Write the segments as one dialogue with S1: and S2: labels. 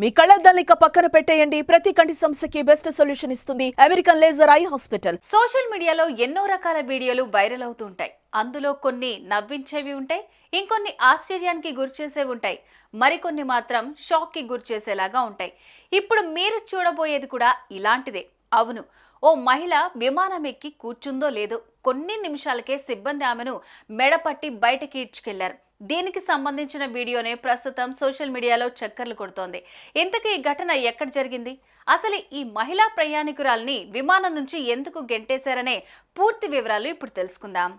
S1: మీ కళ్ళద్దాలిక పక్కన పెట్టేయండి. ప్రతి కంటి సమస్యకి బెస్ట్ సొల్యూషన్ ఇస్తుంది American laser eye hospital
S2: social మీడియాలో ఎన్నో రకాల వీడియోలు వైరల్ అవుతూ ఉంటాయి. అందులో కొన్ని నవ్వించేవి ఉంటాయి ఇంకొన్ని ఆశ్చర్యానికి గురిచేసేవి ఉంటాయి. మరికొన్ని మాత్రం షాక్కి గురిచేసేలాగా ఉంటాయి. ఇప్పుడు మీరు చూడబోయేది కూడా ఇలాంటిదే. అవును ఓ మహిళ విమానం ఎక్కి కూర్చుందో లేదో కొన్ని నిమిషాలకే సిబ్బంది ఆమెను మెడపట్టి బయటకి ఈడ్చుకెళ్ళారు. దీనికి సంబంధించిన వీడియోనే ప్రస్తుతం సోషల్ మీడియాలో చక్కర్లు కొడుతోంది. ఇంతకీ ఈ ఘటన ఎక్కడ జరిగింది? అసలు ఈ మహిళా ప్రయాణికురాల్ని విమానం నుంచి ఎందుకు గెంటేశారనే పూర్తి వివరాలు ఇప్పుడు తెలుసుకుందాం.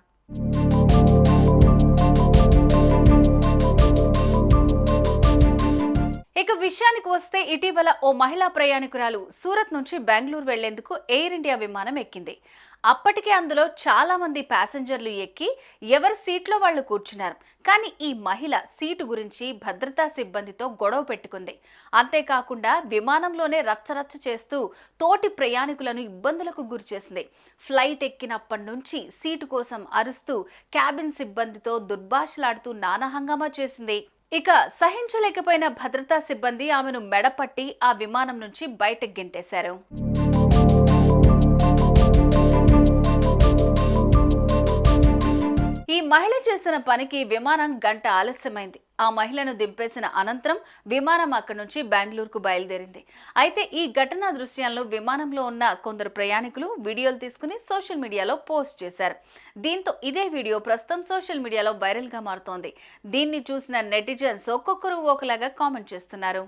S2: ఇక విషయానికి వస్తే ఇటీవల ఓ మహిళా ప్రయాణికురాలు సూరత్ నుంచి బెంగళూరు వెళ్ళేందుకు ఎయిర్ ఇండియా విమానం ఎక్కింది. అప్పటికే అందులో చాలా మంది ప్యాసింజర్లు ఎక్కి ఎవరి సీట్లో వాళ్ళు కూర్చున్నారు. కానీ ఈ మహిళ సీటు గురించి భద్రతా సిబ్బందితో గొడవ పెట్టుకుంది. అంతేకాకుండా విమానంలోనే రచ్చరచ్చ చేస్తూ తోటి ప్రయాణికులను ఇబ్బందులకు గురిచేసింది ఫ్లైట్ ఎక్కినప్పటి నుంచి సీటు కోసం అరుస్తూ క్యాబిన్ సిబ్బందితో దుర్భాషలాడుతూ నానా హంగామా చేసింది. ఇక సహించలేకపోయిన భద్రతా సిబ్బంది ఆమెను మెడపట్టి ఆ విమానం నుంచి బయటకు గెంటేశారు. మహిళ చేసిన పనికి విమానం గంట ఆలస్యమైంది. ఆ మహిళను దింపేసిన అనంతరం విమానం అక్కడి నుంచి బెంగళూరుకు బయలుదేరింది. అయితే ఈ ఘటనా దృశ్యాల్లో విమానంలో ఉన్న కొందరు ప్రయాణికులు వీడియోలు తీసుకుని సోషల్ మీడియాలో పోస్ట్ చేశారు. దీంతో ఇదే వీడియో ప్రస్తుతం సోషల్ మీడియాలో వైరల్గా మారుతోంది. దీన్ని చూసిన నెటిజన్స్ ఒక్కొక్కరు ఒకలాగా కామెంట్ చేస్తున్నారు.